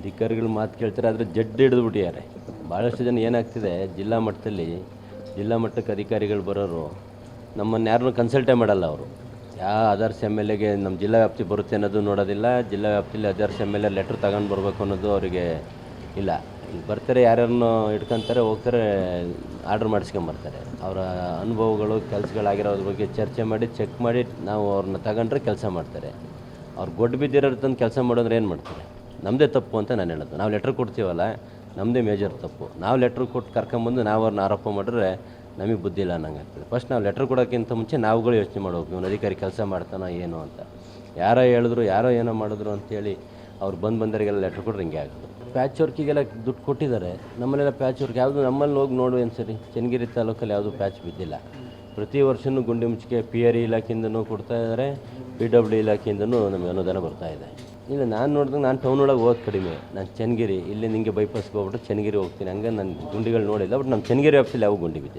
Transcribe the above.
ಅಧಿಕಾರಿಗಳು ಮಾತು ಕೇಳ್ತಾರೆ, ಆದರೆ ಜಡ್ಡು ಹಿಡಿದು ಬಿಟ್ಟಿದ್ದಾರೆ. ಭಾಳಷ್ಟು ಜನ ಏನಾಗ್ತಿದೆ, ಜಿಲ್ಲಾ ಮಟ್ಟದಲ್ಲಿ, ಜಿಲ್ಲಾ ಮಟ್ಟಕ್ಕೆ ಅಧಿಕಾರಿಗಳು ಬರೋರು ನಮ್ಮನ್ನು ಯಾರನ್ನೂ ಕನ್ಸಲ್ಟೇ ಮಾಡಲ್ಲ ಅವರು. ಯಾವ ಅದರ್ಸ್ ಎಂ ಎಲ್ ಎಗೆ ನಮ್ಮ ಜಿಲ್ಲಾ ವ್ಯಾಪ್ತಿ ಬರುತ್ತೆ ಅನ್ನೋದು ನೋಡೋದಿಲ್ಲ, ಜಿಲ್ಲಾ ವ್ಯಾಪ್ತಿಯಲ್ಲಿ others M L A letter ತಗೊಂಡು ಬರಬೇಕು ಅನ್ನೋದು ಅವರಿಗೆ ಇಲ್ಲ. ಇಲ್ಲಿ ಬರ್ತಾರೆ, ಯಾರ್ಯಾರನ್ನು ಇಟ್ಕೊತಾರೆ ಹೋಗ್ತಾರೆ, ಆರ್ಡ್ರ್ ಮಾಡಿಸ್ಕೊಂಬರ್ತಾರೆ ಅವರ ಅನುಭವಗಳು, ಕೆಲಸಗಳಾಗಿರೋದ್ರ ಬಗ್ಗೆ ಚರ್ಚೆ ಮಾಡಿ, ಚೆಕ್ ಮಾಡಿ ನಾವು ಅವ್ರನ್ನ ತಗೊಂಡ್ರೆ ಕೆಲಸ ಮಾಡ್ತಾರೆ. ಅವ್ರು ಗೊಡ್ಡು ಬಿದ್ದಿರೋರು ತಂದು ಕೆಲಸ ಮಾಡೋದ್ರೆ ಏನು ಮಾಡ್ತಾರೆ? ನಮ್ಮದೇ ತಪ್ಪು ಅಂತ ನಾನು ಹೇಳೋದು. ನಾವು ಲೆಟ್ರ್ ಕೊಡ್ತೀವಲ್ಲ ನಮ್ಮದೇ ಮೇಜರ್ ತಪ್ಪು. ನಾವು ಲೆಟ್ರ್ ಕೊಟ್ಟು ಕರ್ಕೊಂಬಂದು ನಾವು ಅವ್ರನ್ನ ಆರೋಪ ಮಾಡಿದ್ರೆ ನಮಗೆ ಬುದ್ಧಿ ಇಲ್ಲ ಅನ್ನಂಗೆ ಫಸ್ಟ್ ನಾವು ಲೆಟ್ರ್ ಕೊಡೋಕ್ಕಿಂತ ಮುಂಚೆ ನಾವುಗಳು ಯೋಚನೆ ಮಾಡಬೇಕು. ಇವನು ಅಧಿಕಾರಿ ಕೆಲಸ ಮಾಡ್ತಾನೋ ಏನು ಅಂತ. ಯಾರೋ ಹೇಳಿದ್ರು, ಯಾರೋ ಏನೋ ಮಾಡಿದ್ರು ಅಂತೇಳಿ ಅವ್ರು ಬಂದು ಬಂದವರಿಗೆಲ್ಲ ಲೆಟ್ರ್ ಕೊಟ್ರೆ ಹಿಂಗೆ ಆಗೋದು. ಪ್ಯಾಚ್ ವರ್ಕಿಗೆಲ್ಲ ದುಡ್ಡು ಕೊಟ್ಟಿದ್ದಾರೆ. ನಮ್ಮಲ್ಲೆಲ್ಲ ಪ್ಯಾಚ್ ವರ್ಕ್ ಯಾವುದು ನಮ್ಮಲ್ಲಿ ಹೋಗಿ ನೋಡು ಸರಿ. ಚನ್ನಗಿರಿ ತಾಲೂಕಲ್ಲಿ ಯಾವುದು ಪ್ಯಾಚ್ ಬಿದ್ದಿಲ್ಲ. ಪ್ರತಿ ವರ್ಷವೂ ಗುಂಡಿ ಮುಚ್ಚಿಗೆ ಪಿ ಆರ್ ಇ ಇಲಾಖೆಯಿಂದನೂ ಕೊಡ್ತಾ ಇದ್ದಾರೆ. ಪಿ ಡಬ್ಲ್ಯೂ ಇಲಾಖೆಯಿಂದನೂ ನಮಗೆ ಅನುದಾನ ಬರ್ತಾ ಇದೆ. ಇಲ್ಲ, ನಾನು ನೋಡಿದಾಗ ನಾನು ಟೌನ್ ಒಳಗೆ ಹೋಗೋದು ಕಡಿಮೆ. ನಾನು ಚನ್ನಗಿರಿ, ಇಲ್ಲಿ ನಿಮಗೆ ಬೈಪಾಸ್ಗೆ ಹೋಗ್ಬಿಟ್ಟು ಚನ್ನಗಿರಿ ಹೋಗ್ತೀನಿ. ಹಂಗೆ ನಾನು ಗುಂಡಿಗಳು ನೋಡಿಲ್ಲ ಬಟ್ ನಮ್ಮ ಚನ್ನಗಿರಿ ಆಫೀಸಲ್ಲಿ ಯಾವ ಗುಂಡಿ ಬಿದ್ದಿಲ್ಲ.